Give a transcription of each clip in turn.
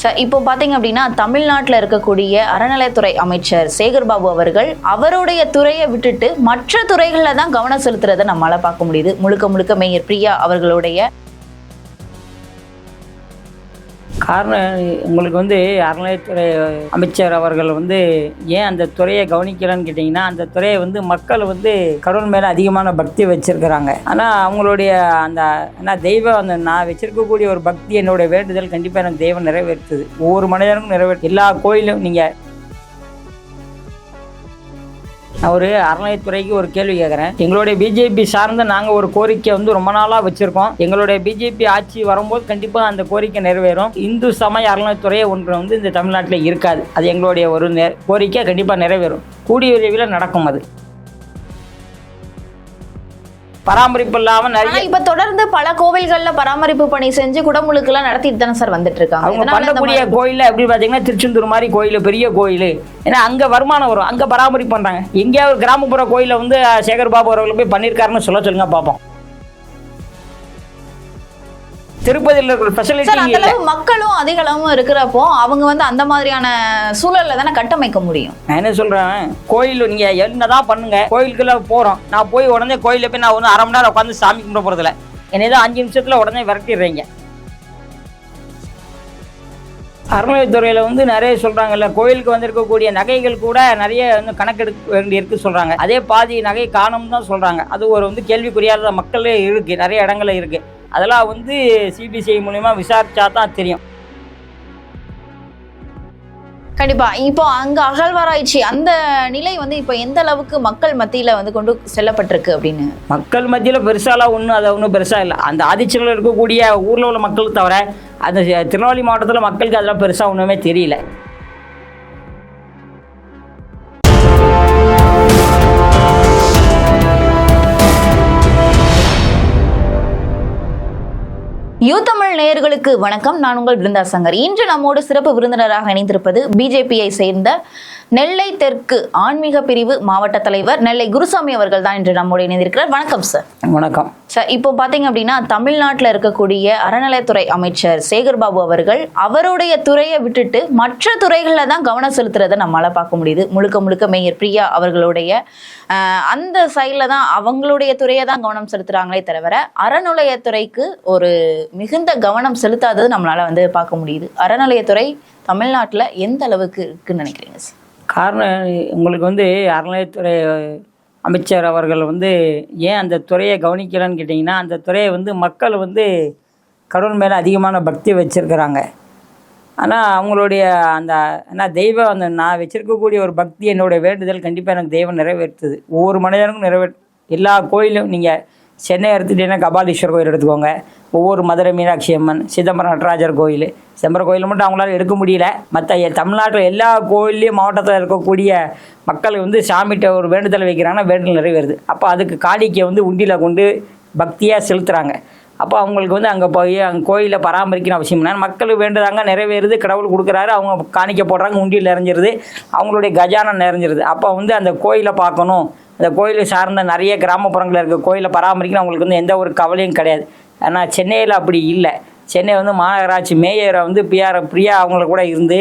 Sir இப்போ பார்த்தீங்க அப்படின்னா தமிழ்நாட்டில் இருக்கக்கூடிய அறநிலையத்துறை அமைச்சர் சேகர் பாபு அவர்கள் அவருடைய துறையை விட்டுட்டு மற்ற துறைகளில் தான் கவனம் செலுத்துறதை நம்மளால் பார்க்க முடியுது. முழுக்க முழுக்க மேயர் பிரியா அவர்களுடைய காரணம் உங்களுக்கு வந்து அறநிலையத்துறை அமைச்சர் அவர்கள் வந்து ஏன் அந்த துறையை கவனிக்கலன்னு கேட்டிங்கன்னா அந்த துறையை வந்து மக்கள் வந்து கடவுள் மேலே அதிகமான பக்தி வச்சுருக்கிறாங்க. ஆனால் அவங்களுடைய அந்த ஆனால் தெய்வம் அந்த நான் வச்சுருக்கக்கூடிய ஒரு பக்தி என்னுடைய வேண்டுதல் கண்டிப்பாக எனக்கு தெய்வம் நிறைவேற்றுது. ஒவ்வொரு மனிதனுக்கும் நிறைவேற்று. எல்லா கோயிலும் நீங்கள் நான் ஒரு அறநிலையத்துறைக்கு ஒரு கேள்வி கேட்குறேன் எங்களுடைய பிஜேபி சார்ந்த நாங்கள் ஒரு கோரிக்கை வந்து ரொம்ப நாளாக வச்சுருக்கோம். எங்களுடைய பிஜேபி ஆட்சி வரும்போது கண்டிப்பாக அந்த கோரிக்கை நிறைவேறும். இந்து சமய அறநிலையத்துறையே ஒன்று வந்து இந்த தமிழ்நாட்டில் இருக்காது. அது எங்களுடைய ஒரு நெ கோரிக்கை கண்டிப்பாக நிறைவேறும். கூடிய விரைவில் நடக்கும் அது. பராமரிப்பு இல்லாமல் ஆனா நிறைய இப்ப தொடர்ந்து பல கோவில்கள்ல பராமரிப்பு பணி செஞ்சு குடமுழுக்கெல்லாம் நடத்திட்டு தானே சார் வந்துட்டு இருக்காங்க அவங்க பண்ணக்கூடிய கோயிலில் எப்படி பார்த்தீங்கன்னா திருச்செந்தூர் மாதிரி கோயில் பெரிய கோயில். ஏன்னா அங்கே வருமானம் வரும். அங்கே பராமரிப்பு பண்ணுறாங்க எங்கேயாவது கிராமப்புற கோயிலில் வந்து சேகர் பாபு அவர்கள் போய் பண்ணியிருக்காருன்னு சொல்ல சொல்லுங்க பார்ப்போம். திருப்பதியில் இருக்கிற ஃபெசிலிட்டி மக்களும் அதிக அளவும் இருக்கிறப்போ அவங்க வந்து அந்த மாதிரியான சூழல்ல தானே கட்டமைக்க முடியும்? நான் என்ன சொல்கிறேன் கோயில் நீங்கள் என்னதான் பண்ணுங்க. கோயிலுக்குள்ள போகிறோம் நான் போய் உடனே கோயிலில் போய் நான் வந்து அரை மணி நேரம் உட்காந்து சாமி கும்பிட போகிறதில்ல என்னை தான் அஞ்சு நிமிஷத்தில் உடனே விரட்டிடுறீங்க. அறநிலையத்துறையில் வந்து நிறைய சொல்கிறாங்கல்ல கோயிலுக்கு வந்திருக்கக்கூடிய நகைகள் கூட நிறைய வந்து கணக்கெடுக்க வேண்டியிருக்கு சொல்கிறாங்க அதே பாதி நகை காணும்னு தான் சொல்கிறாங்க அது ஒரு வந்து கேள்விக்குறியாத மக்களே இருக்குது நிறைய இடங்கள்ல இருக்குது அதெல்லாம் வந்து சிபிசிஐ மூலிமா விசாரிச்சா தான் தெரியும். கண்டிப்பா. இப்போ அங்க அகழ்வாராய்ச்சி அந்த நிலை வந்து இப்போ எந்த அளவுக்கு மக்கள் மத்தியில வந்து கொண்டு செல்லப்பட்டிருக்கு அப்படின்னு? மக்கள் மத்தியில் பெருசாலாம் ஒன்றும் அதை ஒன்றும் பெருசாக இல்லை. அந்த ஆதிச்சலில் இருக்கக்கூடிய ஊரில் உள்ள மக்கள் தவிர அந்த திருநெல்வேலி மாவட்டத்தில் மக்களுக்கு அதெல்லாம் பெருசாக ஒன்றுமே தெரியல. யூ தமிழ் நேயர்களுக்கு வணக்கம். நான் உங்கள் பிருந்தா சங்கர். இன்று நம்மோடு சிறப்பு விருந்தினராக இணைந்திருப்பது பிஜேபியை சேர்ந்த நெல்லை தெற்கு ஆன்மீக பிரிவு மாவட்ட தலைவர் நெல்லை குருசாமி அவர்கள் தான் இன்று நம்மோடு இணைந்திருக்கிறார். வணக்கம் சார் வணக்கம். சார் இப்போ பார்த்தீங்க அப்படின்னா தமிழ்நாட்டில் இருக்கக்கூடிய அறநிலையத்துறை அமைச்சர் சேகர் பாபு அவர்கள் அவருடைய துறையை விட்டுட்டு மற்ற துறைகளில் தான் கவனம் செலுத்துறதை நம்மளால பார்க்க முடியுது. முழுக்க முழுக்க மேயர் பிரியா அவர்களுடைய அந்த சைடில் தான் அவங்களுடைய துறையை தான் கவனம் செலுத்துறாங்களே தவிர அறநிலையத்துறைக்கு ஒரு மிகுந்த கவனம் செலுத்தாதது நம்மளால வந்து பார்க்க முடியுது. அறநிலையத்துறை தமிழ்நாட்டில் எந்த அளவுக்கு இருக்குன்னு நினைக்கிறீங்க சார் காரணம் உங்களுக்கு வந்து அறநிலையத்துறை அமைச்சர் அவர்கள் வந்து ஏன் அந்த துறையை கவனிக்கலன்னு கேட்டிங்கன்னா அந்த துறையை வந்து மக்கள் வந்து கடவுள் மேலே அதிகமான பக்தி வச்சுருக்கிறாங்க. ஆனால் அவங்களுடைய அந்த ஏன்னா தெய்வம் அந்த நான் வச்சுருக்கக்கூடிய ஒரு பக்தி என்னுடைய வேண்டுதல் கண்டிப்பாக எனக்கு தெய்வம் நிறைவேற்றுது. ஒவ்வொரு மனிதனுக்கும் நிறைவேற்று எல்லா கோயிலும் நீங்கள் சென்னை எடுத்துட்டீங்கன்னா கபாலீஸ்வரர் கோயில் எடுத்துக்கோங்க. ஒவ்வொரு மதுரை மீனாட்சி அம்மன் சிதம்பரம் நடராஜர் கோயில். சிதம்பரம் கோயில் மட்டும் அவங்களால எடுக்க முடியல. மற்ற தமிழ்நாட்டில் எல்லா கோயில்லையும் மாவட்டத்தில் இருக்கக்கூடிய மக்கள் வந்து சாமிகிட்ட ஒரு வேண்டுதல் வைக்கிறாங்கன்னா வேண்டுதல் நிறைவேறுது. அப்போ அதுக்கு காணிக்கை வந்து உண்டியில் கொண்டு பக்தியாக செலுத்துகிறாங்க அப்போ அவங்களுக்கு வந்து அங்கே போய் அங்கே கோயிலை பராமரிக்கணும் அவசியம் இல்லை. மக்கள் வேண்டுதாங்க நிறைவேறுது. கடவுள் கொடுக்குறாரு. அவங்க காணிக்க போடுறாங்க உண்டியில் நிறைஞ்சிருது. அவங்களுடைய கஜானம் நிறைஞ்சிருது. அப்போ வந்து அந்த கோயிலை பார்க்கணும். அந்த கோயிலை சார்ந்த நிறைய கிராமப்புறங்களில் இருக்க கோயிலை பராமரிக்கணும் அவங்களுக்கு வந்து எந்த ஒரு கவலையும் கிடையாது. ஆனால் சென்னையில் அப்படி இல்லை. சென்னை வந்து மாநகராட்சி மேயரை வந்து பிஆர் பிரியா அவங்கள கூட இருந்து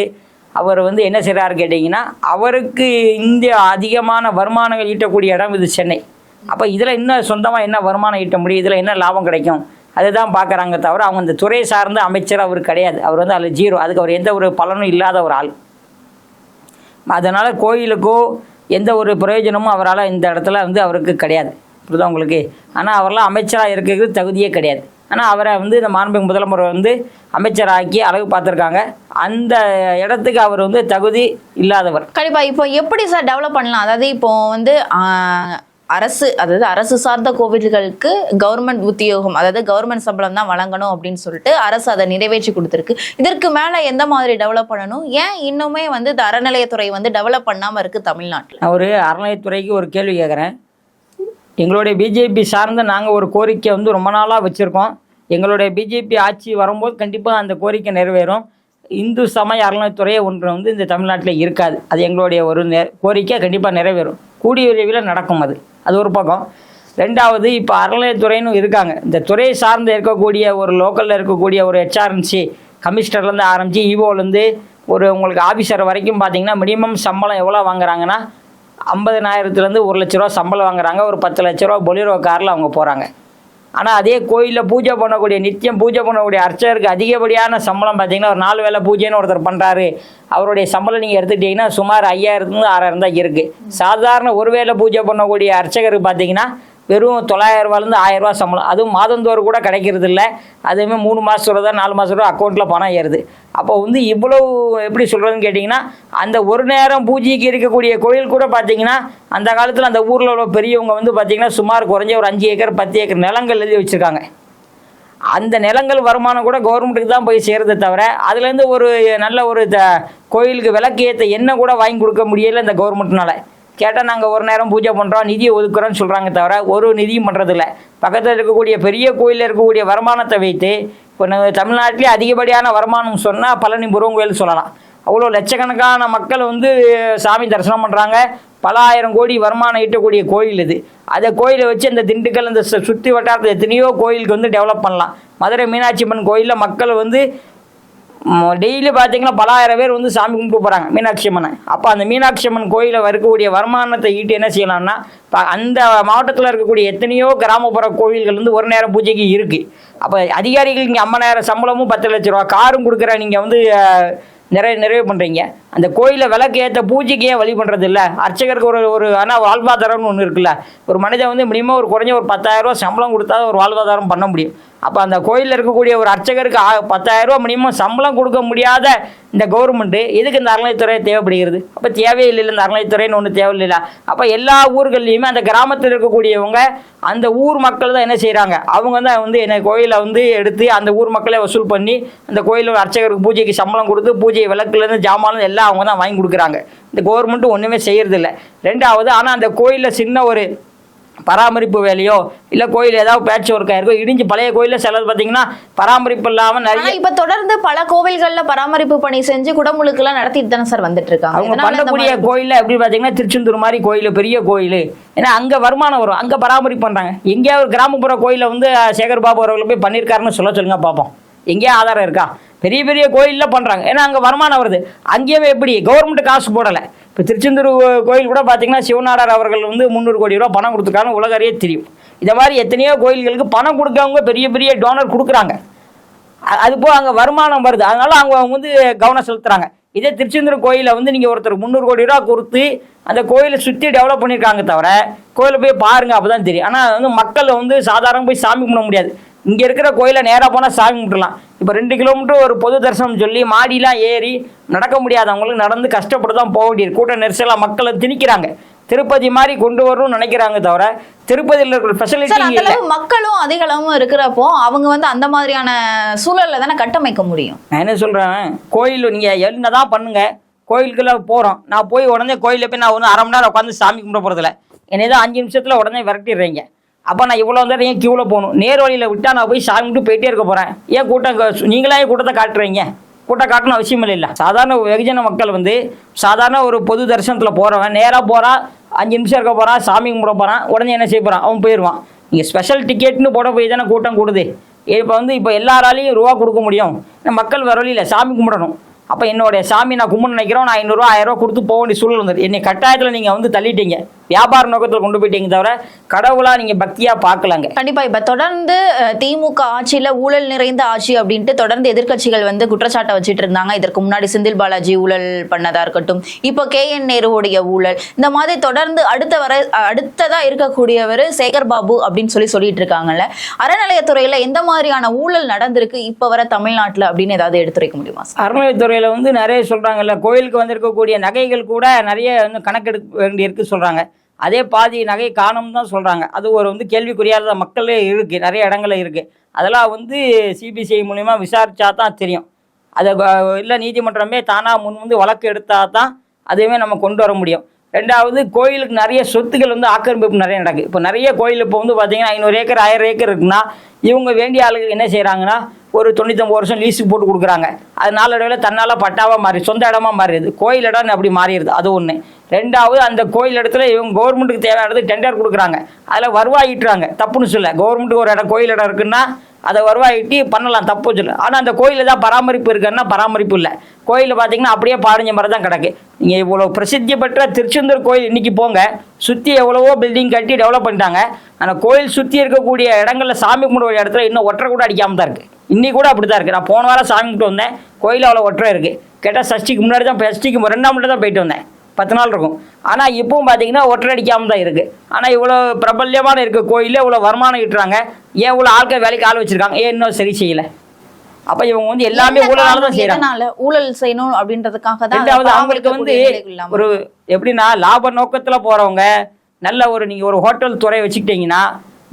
அவர் வந்து என்ன செய்கிறாரு கேட்டிங்கன்னா அவருக்கு இந்திய அதிகமான வருமானங்கள் ஈட்டக்கூடிய இடம் இது சென்னை. அப்போ இதில் இன்னும் சொந்தமாக என்ன வருமானம் ஈட்ட முடியும்? இதில் என்ன லாபம் கிடைக்கும்? அதுதான் பார்க்குறாங்க தவிர அவங்க இந்த துறை சார்ந்த அமைச்சர் அவர் கிடையாது. அவர் வந்து அதில் ஜீரோ. அதுக்கு அவர் எந்த ஒரு பலனும் இல்லாத ஒரு ஆள். அதனால் கோயிலுக்கோ எந்த ஒரு பிரயோஜனமும் அவரால் இந்த இடத்துல வந்து அவருக்கு கிடையாது. புரியுதா உங்களுக்கு? ஆனால் அவரெல்லாம் அமைச்சராக இருக்கிறது தகுதியே கிடையாது. ஆனால் அவரை வந்து இந்த மாண்பு முதலமுறை வந்து அமைச்சராக்கி அழகு பார்த்துருக்காங்க. அந்த இடத்துக்கு அவர் வந்து தகுதி இல்லாதவர். கண்டிப்பாக இப்போ எப்படி சார் டெவலப் பண்ணலாம்? அதாவது இப்போ வந்து அரசு அதாவது அரசு சார்ந்த கோவில்களுக்கு கவர்மெண்ட் உத்தியோகம் அதாவது கவர்மெண்ட் சம்பளம் தான் வழங்கணும் அப்படின்னு சொல்லிட்டு அரசு அதை நிறைவேற்றி கொடுத்துருக்கு. இதற்கு மேலே எந்த மாதிரி டெவலப் பண்ணணும்? ஏன் இன்னுமே வந்து இந்த அறநிலையத்துறை வந்து டெவலப் பண்ணாமல் இருக்கு தமிழ்நாட்டில்? நான் ஒரு அறநிலையத்துறைக்கு ஒரு கேள்வி கேட்குறேன் எங்களுடைய பிஜேபி சார்ந்த நாங்கள் ஒரு கோரிக்கை வந்து ரொம்ப நாளாக வச்சுருக்கோம். எங்களுடைய பிஜேபி ஆட்சி வரும்போது கண்டிப்பாக அந்த கோரிக்கை நிறைவேறும். இந்து சமய அறநிலையத்துறையே ஒன்று வந்து இந்த தமிழ்நாட்டில் இருக்காது. அது எங்களுடைய ஒரு நெ கோரிக்கை கண்டிப்பாக நிறைவேறும். கூடிய விரைவில் நடக்கும் அது. அது ஒரு பக்கம். ரெண்டாவது இப்போ அறநிலையத்துறைன்னு இருக்காங்க. இந்த துறையை சார்ந்து இருக்கக்கூடிய ஒரு லோக்கலில் இருக்கக்கூடிய ஒரு ஹெச்ஆர்என்சி கமிஷனர்லேருந்து ஆரம்பித்து ஈவோலேருந்து ஒரு உங்களுக்கு ஆஃபீஸர் வரைக்கும் பார்த்தீங்கன்னா மினிமம் சம்பளம் எவ்வளோ வாங்குறாங்கன்னா ஐம்பதனாயிரத்துலேருந்து ஒரு லட்ச ரூபா சம்பளம் வாங்குறாங்க. ஒரு பத்து லட்ச ரூபா பொலிரோ காரில் அவங்க போகிறாங்க ஆனால் அதே கோயிலில் பூஜை பண்ணக்கூடிய நித்தியம் பூஜை பண்ணக்கூடிய அர்ச்சகருக்கு அதிகப்படியான சம்பளம் பார்த்தீங்கன்னா ஒரு நாலு வேளை பூஜைன்னு ஒருத்தர் பண்ணுறாரு அவருடைய சம்பளம் நீங்கள் எடுத்துக்கிட்டிங்கன்னா சுமார் ஐயாயிரத்துலேருந்து ஆறாயிரம் தான் இருக்குது சாதாரண ஒரு வேளை பூஜை பண்ணக்கூடிய அர்ச்சகருக்கு பார்த்தீங்கன்னா வெறும் தொள்ளாயிரரூவாலேருந்து ரூபாலேருந்து சம்பளம். அதுவும் மாதந்தோறும் கூட கிடைக்கிறது இல்லை அதுவுமே மூணு மாதத்துல தான் நாலு மாதம் அக்கௌண்ட்டில் பணம் ஏறுது. அப்போ வந்து இவ்வளவு எப்படி சொல்கிறதுன்னு கேட்டிங்கன்னா அந்த ஒரு நேரம் பூஜைக்கு இருக்கக்கூடிய கோயில் கூட பார்த்தீங்கன்னா அந்த காலத்தில் அந்த ஊரில் உள்ள பெரியவங்க வந்து பார்த்திங்கன்னா சுமார் குறைஞ்ச ஒரு அஞ்சு ஏக்கர் பத்து ஏக்கர் நிலங்கள் எழுதி வச்சுருக்காங்க. அந்த நிலங்கள் வருமானம் கூட கவர்மெண்ட்டுக்கு தான் போய் சேருதே தவிர அதுலேருந்து ஒரு நல்ல ஒரு த கோயிலுக்கு விளக்கு ஏற்ற எண்ணெய் கூட வாங்கி கொடுக்க முடியல இந்த கவர்மெண்ட்னால கேட்டால் நாங்கள் ஒரு நேரம் பூஜை பண்ணுறோம் நிதியை ஒதுக்குறோன்னு சொல்கிறாங்க தவிர ஒரு நிதியும் பண்ணுறதில்ல பக்கத்தில் இருக்கக்கூடிய பெரிய கோயிலில் இருக்கக்கூடிய வருமானத்தை வைத்து இப்போ நம்ம தமிழ்நாட்டிலே அதிகப்படியான வருமானம் சொன்னால் பழனி முருகன் கோயில் சொல்லலாம். அவ்வளோ லட்சக்கணக்கான மக்கள் வந்து சாமி தரிசனம் பண்ணுறாங்க பல ஆயிரம் கோடி வருமானம் ஈட்டக்கூடிய கோயில் இது. அந்த கோயிலை வச்சு அந்த திண்டுக்கல் அந்த சு- சுற்றி வட்டாரத்தில் எத்தனையோ கோயிலுக்கு வந்து டெவலப் பண்ணலாம். மதுரை மீனாட்சி அம்மன் கோயிலில் மக்கள் வந்து டெய்லி பார்த்தீங்கன்னா பலாயிரம் பேர் வந்து சாமி கும்பிட்டு போகிறாங்க மீனாட்சி அம்மனை. அப்போ அந்த மீனாட்சி அம்மன் கோயிலில் இருக்கக்கூடிய வருமானத்தை ஈட்டு என்ன செய்யலாம்னா இப்போ அந்த மாவட்டத்தில் இருக்கக்கூடிய எத்தனையோ கிராமப்புற கோயில்கள் வந்து ஒரு நேரம் பூஜைக்கு இருக்குது அப்போ அதிகாரிகள் இங்கே ஐம்பதாயிரம் சம்பளமும் பத்து லட்ச ரூபா காரும் கொடுக்குற நீங்கள் வந்து நிறைய நிறைவு பண்ணுறீங்க அந்த கோயிலில் விளக்கு ஏற்ற பூஜைக்கு ஏன் வழி பண்ணுறது இல்லை? அர்ச்சகருக்கு ஒரு ஒரு ஆனால் வாழ்வாதாரம்னு ஒன்று இருக்குல்ல. ஒரு மனிதன் வந்து மினிமம் ஒரு குறைஞ்ச ஒரு பத்தாயிரம் ரூபா சம்பளம் கொடுத்தா ஒரு வாழ்வாதாரம் பண்ண முடியும். அப்போ அந்த கோயிலில் இருக்கக்கூடிய ஒரு அர்ச்சகருக்கு ஆ- பத்தாயிரம் ரூபா மினிமம் சம்பளம் கொடுக்க முடியாத இந்த கவர்மெண்ட்டு எதுக்கு இந்த அறநிலைத்துறை தேவைப்படுகிறது? அப்போ தேவையில்லை இந்த அறநிலைத்துறைன்னு ஒன்று தேவையில்லை அப்போ எல்லா ஊர்கள்லையுமே அந்த கிராமத்தில் இருக்கக்கூடியவங்க அந்த ஊர் மக்கள் தான் என்ன செய்கிறாங்க அவங்க தான் வந்து என்ன கோயிலை வந்து எடுத்து அந்த ஊர் மக்களை வசூல் பண்ணி அந்த கோயிலில் அர்ச்சகருக்கு பூஜைக்கு சம்பளம் கொடுத்து பூஜை விளக்குலேருந்து ஜாமான் எல்லாம் அவங்க தான் வாங்கி கொடுக்குறாங்க. இந்த கவர்மெண்ட்டு ஒன்றுமே செய்கிறதில்ல ரெண்டாவது ஆனால் அந்த கோயிலில் சின்ன ஒரு பராமரிப்பு வேலையோ இல்லை கோயில் ஏதாவது பேட்ச் ஒர்க்காக இருக்கோ இடிஞ்சு பழைய கோயிலில் சிலது பார்த்தீங்கன்னா பராமரிப்பு இல்லாமல் நிறைய இப்ப தொடர்ந்து பல கோவில்கள்ல பராமரிப்பு பணி செஞ்சு குடமுழுக்கு எல்லாம் நடத்திட்டு தானே சார் வந்துட்டு இருக்காங்க அவங்க பண்ணக்கூடிய கோயிலில் எப்படி பார்த்தீங்கன்னா திருச்செந்தூர் மாதிரி கோயில் பெரிய கோயில். ஏன்னா அங்கே வருமானம் வரும். அங்கே பராமரிப்பு பண்ணுறாங்க எங்கேயாவது ஒரு கிராமப்புற கோயிலில் வந்து சேகர் பாபு அவர்கள் போய் பண்ணியிருக்காருன்னு சொல்ல சொல்லுங்க பார்ப்போம் எங்கேயா ஆதாரம் இருக்கா? பெரிய பெரிய கோயிலில் பண்ணுறாங்க ஏன்னா அங்கே வருமானம் வருது. அங்கேயுமே எப்படி? கவர்மெண்ட் காசு போடலை. இப்போ திருச்செந்தூர் கோயில் கூட பார்த்தீங்கன்னா சிவநாடார் அவர்கள் வந்து முந்நூறு கோடி ரூபா பணம் கொடுத்துருக்காங்க உலகறியே தெரியும். இதை மாதிரி எத்தனையோ கோயில்களுக்கு பணம் கொடுக்கவங்க பெரிய பெரிய டோனர் கொடுக்குறாங்க. அது போக அங்கே வருமானம் வருது. அதனால அவங்க அவங்க வந்து கவனம் செலுத்துறாங்க. இதே திருச்செந்தூர் கோயிலை வந்து நீங்கள் ஒருத்தர் முந்நூறு கோடி ரூபா கொடுத்து அந்த கோயிலை சுற்றி டெவலப் பண்ணியிருக்காங்க தவிர கோயிலை போய் பாருங்கள் அப்போ தான் தெரியும் ஆனால் வந்து மக்களை வந்து சாதாரண போய் சாமி கும்பிட முடியாது. இங்கே இருக்கிற கோயிலை நேராக போனால் சாமி கும்பிடலாம் இப்போ ரெண்டு கிலோமீட்டர் ஒரு பொது தரிசனம் சொல்லி மாடிலாம் ஏறி நடக்க முடியாதவங்களுக்கு நடந்து கஷ்டப்பட்டு தான் போக வேண்டியது. கூட்ட நெரிசலாக மக்களை திணிக்கிறாங்க. திருப்பதி மாதிரி கொண்டு வரணும்னு நினைக்கிறாங்க தவிர திருப்பதியில் இருக்கிற அளவு மக்களும் அதிக அளவும் இருக்கிறப்போ அவங்க வந்து அந்த மாதிரியான சூழல்ல தானே கட்டமைக்க முடியும்? நான் என்ன சொல்கிறேன் கோயில் நீங்கள் என்ன தான் பண்ணுங்க. கோயிலுக்குள்ள போகிறோம் நான் போய் உடனே கோயிலில் போய் நான் வந்து அரை மணி நேரம் உட்காந்து சாமி கும்பிட போகிறதில்ல என்னை தான் அஞ்சு நிமிஷத்தில் உடனே விரட்டிடுறீங்க. அப்போ நான் இவ்வளோ நேரம் ஏன் கியூவில் போகணும்? நேர் வழியில் விட்டால் நான் போய் சாமி கும்பிட்டு போயிட்டே இருக்க போகிறேன் ஏன் கூட்டம் நீங்களே ஏன் கூட்டத்தை காட்டுறீங்க? கூட்டம் காட்டணும் அவசியம் இல்லை. சாதாரண வெகுஜன மக்கள் வந்து சாதாரண ஒரு பொது தரிசனத்தில் போகிறவன் நேராக போகிறான் அஞ்சு நிமிஷம் இருக்க போகிறான் சாமி கும்பிட போகிறான் உடனே என்ன செய்ய போகிறான் அவன் போயிடுவான். நீங்கள் ஸ்பெஷல் டிக்கெட்னு போட போய் தானே கூட்டம் கூடுது. இப்போ வந்து இப்போ எல்லாராலையும் ரூபா கொடுக்க முடியும். மக்கள் வர வழியில் சாமி கும்பிடணும். அப்போ என்னுடைய சாமி நான் கும்பிட நினைக்கிறோம் நான் ஐநூறுரூவா ஆயிரம் ரூபா கொடுத்து போக வேண்டிய சூழல் வந்து என்னை கட்டாயத்தில் நீங்கள் வந்து தள்ளிட்டீங்க. வியாபார நோக்கத்தில் கொண்டு போயிட்டீங்க தவிர கடவுளாக நீங்கள் பக்தியாக பார்க்கலாங்க. கண்டிப்பா இப்ப தொடர்ந்து திமுக ஆட்சியில ஊழல் நிறைந்த ஆட்சி அப்படின்ட்டு தொடர்ந்து எதிர்க்கட்சிகள் வந்து குற்றச்சாட்டை வச்சிட்டு இருந்தாங்க. இதற்கு முன்னாடி செந்தில் பாலாஜி ஊழல் பண்ணதா இருக்கட்டும் இப்போ கே என் நேருவுடைய ஊழல் இந்த மாதிரி தொடர்ந்து அடுத்த வர அடுத்ததா இருக்கக்கூடியவர் சேகர் பாபு அப்படின்னு சொல்லி சொல்லிட்டு இருக்காங்கல்ல. அறநிலையத்துறையில எந்த மாதிரியான ஊழல் நடந்திருக்கு இப்ப வர தமிழ்நாட்டுல அப்படின்னு ஏதாவது எடுத்துரைக்க முடியுமா அறநிலையத்துறையில் வந்து நிறைய சொல்கிறாங்கல்ல கோயிலுக்கு வந்திருக்கக்கூடிய நகைகள் கூட நிறைய வந்து கணக்கெடுக்க வேண்டியிருக்கு சொல்கிறாங்க அதே பாதி நகை காணும்னு தான் சொல்கிறாங்க அது ஒரு வந்து கேள்விக்குறியாத மக்களே இருக்குது நிறைய இடங்கள்ல இருக்குது அதெல்லாம் வந்து சிபிசிஐ மூலிமா விசாரித்தா தான் தெரியும். அதை இல்லை நீதிமன்றமே தானாக முன் வந்து வழக்கு எடுத்தால் தான் அதையுமே நம்ம கொண்டு வர முடியும். ரெண்டாவது கோயிலுக்கு நிறைய சொத்துக்கள் வந்து ஆக்கிரமிப்பு நிறைய நடக்குது. இப்போ நிறைய கோயில் இப்போ வந்து பார்த்தீங்கன்னா ஐநூறு ஏக்கர் ஆயிரம் ஏக்கர் இருக்குன்னா இவங்க வேண்டிய ஆளுக்கு என்ன செய்கிறாங்கன்னா ஒரு தொண்ணூத்தொம்பது வருஷம் லீஸுக்கு போட்டு கொடுக்குறாங்க. அது நாளடைவில் தன்னால் பட்டாவாக மாறி சொந்த இடமா மாறிடுது. கோயில் இடம் அப்படி மாறிடுது. அது ஒன்று ரெண்டாவது அந்த கோயில் இடத்துல இவங்க கவர்மெண்ட்டுக்கு தேவையானது டெண்டர் கொடுக்குறாங்க. அதில் வருவாய் ஈட்டுறாங்க தப்புன்னு சொல்ல கவர்மெண்ட்டுக்கு ஒரு இடம் கோயில் இடம் இருக்குன்னா அதை வருவாயிட்டு பண்ணலாம் தப்பு சொல்ல ஆனால் அந்த கோயிலில் தான் பராமரிப்பு இருக்குன்னா பராமரிப்பு இல்லை. கோயிலில் பார்த்தீங்கன்னா அப்படியே பாடிஞ்ச மாதிரி தான் கிடக்கு. நீங்கள் இவ்வளோ பிரசித்தி பெற்ற திருச்செந்தூர் கோயில் இன்றைக்கி போங்க. சுற்றி எவ்வளவோ பில்டிங் கட்டி டெவலப் பண்ணிட்டாங்க. ஆனால் கோயில் சுற்றி இருக்கக்கூடிய இடங்களில் சாமி கும்பிடுற இடத்துல இன்னும் ஒற்றை கூட அடிக்காமல் தான் இருக்குது இன்னி கூட அப்படி தான் இருக்குது நான் போன வாரம் சாமி கும்பிட்டு வந்தேன். கோயில் அவ்வளோ ஒற்றை இருக்குது கேட்டால் சஷ்டிக்கு முன்னாடி தான் சஷ்டிக்கு ரெண்டாம் மட்டும் தான் போயிட்டு வந்தேன். பத்து நாள் இருக்கும். ஆனால் இப்பவும் பார்த்தீங்கன்னா ஒற்றை அடிக்காமல் தான் இருக்குது ஆனால் இவ்வளோ பிரபல்யமான இருக்க கோயிலில் இவ்வளோ வருமானம் ஈட்டுறாங்க. ஏன் இவ்வளோ ஆட்கள் வேலைக்கு ஆள் வச்சுருக்காங்க? ஏன் இன்னும் சரி செய்யலை? அப்போ இவங்க வந்து எல்லாமே ஊழலால தான் எதனால ஊழல் செய்யணும் அப்படின்றதுக்காக தான் ரெண்டாவது அவங்களுக்கு வந்து ஒரு எப்படின்னா லாப நோக்கத்தில் போகிறவங்க நல்ல ஒரு நீங்கள் ஒரு ஹோட்டல் துறை வச்சுக்கிட்டீங்கன்னா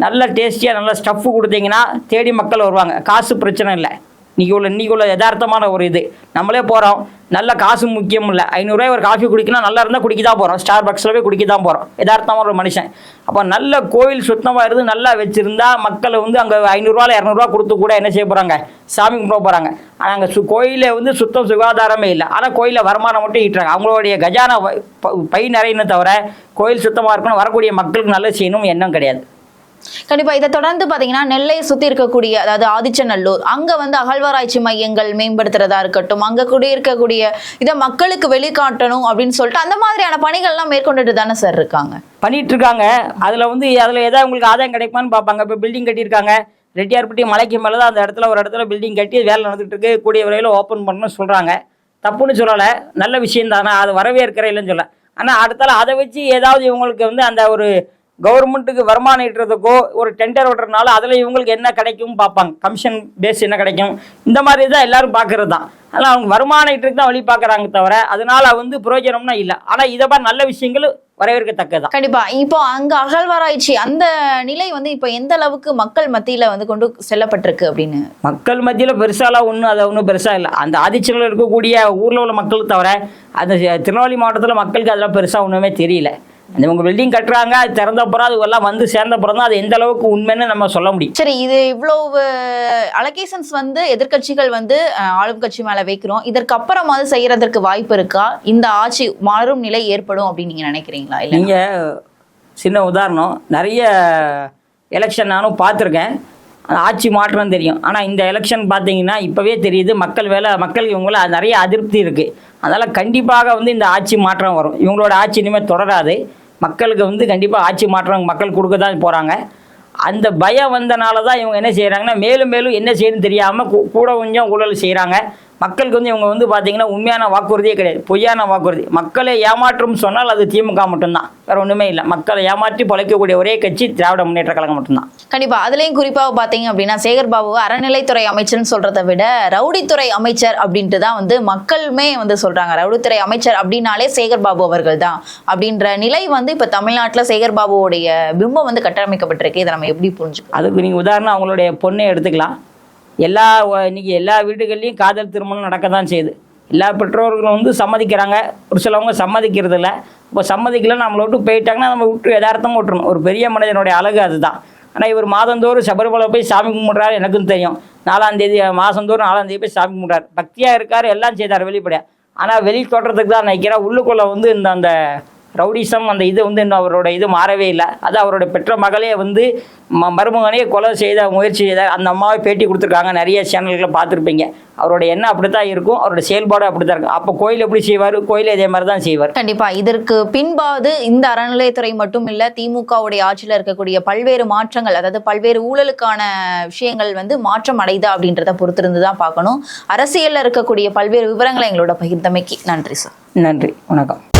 நல்ல டேஸ்டியாக நல்ல ஸ்டஃப்பு கொடுத்தீங்கன்னா தேடி மக்கள் வருவாங்க. காசு பிரச்சனை இல்லை. இன்னைக்கு உள்ள யதார்த்தமான ஒரு இது. நம்மளே போகிறோம் நல்ல காசு முக்கியம் இல்லை. ஐநூறுரூவா ஒரு காஃபி குடிக்கணும் நல்லா இருந்தால் குடிக்க தான் போகிறோம் ஸ்டார் பக்ஸில் போய் குடிக்க தான் போகிறோம் யதார்த்தமான ஒரு மனுஷன். அப்போ நல்ல கோயில் சுத்தமாக இருந்து நல்லா வச்சுருந்தா மக்களை வந்து அங்கே ஐநூறுரூவா இரநூறுவா கொடுத்து கூட என்ன செய்ய போகிறாங்க சாமி கும்பிட போகிறாங்க ஆனால் அங்கே சு கோயிலில் வந்து சுத்தம் சுகாதாரமே இல்லை. ஆனால் கோயிலில் வருமானம் மட்டும் ஈட்டுறாங்க. அவங்களுடைய கஜானா ப- பை நிறையணும் தவிர கோயில் சுத்தமாக இருக்கணும். வரக்கூடிய மக்களுக்கு நல்லது செய்யணும் எண்ணம் கிடையாது. கண்டிப்பாக இதை தொடர்ந்து பார்த்தீங்கன்னா நெல்லையை சுற்றி இருக்கக்கூடிய அதாவது ஆதிச்சநல்லூர் அங்கே வந்து அகழ்வாராய்ச்சி மையங்கள் மேம்படுத்துறதா இருக்கட்டும் அங்க குடியிருக்கக்கூடிய இதை மக்களுக்கு வெளிக்காட்டணும் அப்படின்னு சொல்லிட்டு அந்த மாதிரியான பணிகள்லாம் மேற்கொண்டுட்டு தானே சார் இருக்காங்க? பண்ணிட்டு இருக்காங்க அதில் வந்து அதில் ஏதாவது உங்களுக்கு ஆதாயம் கிடைக்குமான்னு பார்ப்பாங்க. இப்போ பில்டிங் கட்டியிருக்காங்க. ரெட்டியார்பட்டி மலைக்கு மேலே தான் அந்த இடத்துல ஒரு இடத்துல பில்டிங் கட்டி வேலை நடந்துகிட்டு இருக்கு கூடிய விரைவில் ஓப்பன் பண்ணணும்னு சொல்கிறாங்க தப்புன்னு சொல்லலை. நல்ல விஷயம் தானே அது வரவேற்கிற இல்லைன்னு சொல்ல ஆனால் அடுத்தால அதை வச்சு ஏதாவது இவங்களுக்கு வந்து அந்த ஒரு கவர்மெண்ட்டுக்கு வருமானம் ஈட்டுறதுக்கோ ஒரு டெண்டர் விடுறதுனால அதில் இவங்களுக்கு என்ன கிடைக்கும் பார்ப்பாங்க. கமிஷன் பேஸ் என்ன கிடைக்கும்? இந்த மாதிரி தான் எல்லாரும் பார்க்கறது தான் அதனால் அவங்க வருமானம் ஈட்டுறதுக்கு தான் வழி பார்க்குறாங்க தவிர அதனால வந்து பிரயோஜனம்னா இல்லை. ஆனால் இதை மாதிரி நல்ல விஷயங்கள் வரவேற்கத்தக்கதான் கண்டிப்பா. இப்போ அங்க அகழ்வாராய்ச்சி அந்த நிலை வந்து இப்போ எந்த அளவுக்கு மக்கள் மத்தியில வந்து கொண்டு செல்லப்பட்டிருக்கு அப்படின்னு? மக்கள் மத்தியில் பெருசாலாம் ஒன்றும் அது ஒன்றும் பெருசாக இல்லை. அந்த ஆதிச்சலில் இருக்கக்கூடிய ஊரில் உள்ள மக்களுக்கு தவிர அந்த திருநெல்வேலி மாவட்டத்தில் மக்களுக்கு அதெல்லாம் பெருசாக ஒன்றுமே தெரியல. இவங்க பில்டிங் கட்டுறாங்க அது திறந்தப்புறம் அது எல்லாம் வந்து சேர்ந்தப்புறம் தான் அது எந்த அளவுக்கு உண்மைன்னு நம்ம சொல்ல முடியும். சரி இது இவ்வளவு அலகேஷன்ஸ் வந்து எதிர்க்கட்சிகள் வந்து ஆளும் கட்சி மேல வைக்கிறோம். இதற்கு அப்புறமாவது செய்யறதற்கு வாய்ப்பு இருக்கா? இந்த ஆட்சி மாறும் நிலை ஏற்படும் அப்படின்னு நீங்க நினைக்கிறீங்களா? இல்ல நீங்கள் சின்ன உதாரணம் நிறைய எலெக்ஷன் நானும் பார்த்துருக்கேன். ஆட்சி மாற்றம் தெரியும். ஆனால் இந்த எலெக்ஷன் பார்த்தீங்கன்னா இப்போவே தெரியுது மக்கள் வேலை மக்கள் இவங்கள நிறைய அதிருப்தி இருக்குது அதனால் கண்டிப்பாக வந்து இந்த ஆட்சி மாற்றம் வரும். இவங்களோட ஆட்சி இனிமேல் தொடராது. மக்களுக்கு வந்து கண்டிப்பாக ஆட்சி மாற்றம் மக்கள் கொடுக்க தான் போகிறாங்க அந்த பயம் வந்தனால தான் இவங்க என்ன செய்கிறாங்கன்னா மேலும் மேலும் என்ன செய்யணும்னு தெரியாமல் கூட கொஞ்சம் ஊழல் செய்கிறாங்க மக்களுக்கு வந்து இவங்க வந்து பார்த்தீங்கன்னா உண்மையான வாக்குறுதியே கிடையாது. பொய்யான வாக்குறுதி. மக்களை ஏமாற்றும் சொன்னால் அது திமுக மட்டும்தான். வேற ஒன்றுமே இல்லை. மக்களை ஏமாற்றி பொழைக்கக்கூடிய ஒரே கட்சி திராவிட முன்னேற்ற கழகம் மட்டும்தான். கண்டிப்பா. அதுலயும் குறிப்பா பாத்தீங்க அப்படின்னா சேகர் பாபுவை அறநிலைத்துறை அமைச்சர்னு சொல்றதை விட ரவுடித்துறை அமைச்சர் அப்படின்ட்டு தான் வந்து மக்களுமே வந்து சொல்றாங்க. ரவுடித்துறை அமைச்சர் அப்படின்னாலே சேகர் பாபு அவர்கள் தான் அப்படின்ற நிலை வந்து இப்ப தமிழ்நாட்டுல சேகர் பாபுவோடைய பிம்பம் வந்து கட்டமைக்கப்பட்டிருக்கு. இதை நம்ம எப்படி புரிஞ்சுக்கலாம் அதுக்கு நீங்கள் உதாரணம் அவங்களுடைய பொண்ணை எடுத்துக்கலாம். எல்லா இன்றைக்கி எல்லா வீடுகள்லேயும் காதல் திருமணம் நடக்க தான் செய்யுது. எல்லா பெற்றோர்களும் வந்து சம்மதிக்கிறாங்க. ஒரு சிலவங்க சம்மதிக்கிறது இல்லை இப்போ சம்மதிக்கல நம்மளை விட்டு போயிட்டாங்கன்னா நம்ம விட்டு யதார்த்தமாக விட்டுறணும். ஒரு பெரிய மனிதனுடைய அழகு அதுதான். ஆனால் இவர் மாதந்தோறும் சபரிமலை போய் சாமி கும்பிட்றாரு எனக்கும் தெரியும். நாலாந்தேதி மாதந்தோறும் நாலாந்தேதி போய் சாமி கும்பிட்றாரு. பக்தியாக இருக்கார் எல்லாம் செய்தார் வெளிப்படையாக ஆனால் வெளி தோற்றத்துக்கு தான் நினைக்கிறேன். உள்ளுக்குள்ளே வந்து இந்த அந்த ரவுடிசம் அந்த இது வந்து இன்னும் அவரோட இது மாறவே இல்லை. அது அவரோட பெற்ற மகளே வந்து ம மருமகனையே கொலை செய்த முயற்சி செய்த அந்த அம்மாவை பேட்டி கொடுத்துருக்காங்க. நிறைய சேனல்களை பார்த்துருப்பீங்க. அவரோட எண்ணம் அப்படி தான் இருக்கும். அவரோட செயல்பாடு அப்படி தான் இருக்கும். அப்போ கோயில் எப்படி செய்வார்? கோயில் இதே மாதிரி தான் செய்வார். கண்டிப்பா. இதற்கு பின்பாவது இந்த அறநிலையத்துறை மட்டும் இல்ல திமுகவுடைய ஆட்சியில இருக்கக்கூடிய பல்வேறு மாற்றங்கள் அதாவது பல்வேறு ஊழலுக்கான விஷயங்கள் வந்து மாற்றம் அடையுதா அப்படின்றத பொறுத்திருந்து தான் பார்க்கணும். அரசியல்ல இருக்கக்கூடிய பல்வேறு விவரங்களை எங்களோட பகிர்ந்தமைக்கு நன்றி சார். நன்றி. வணக்கம்.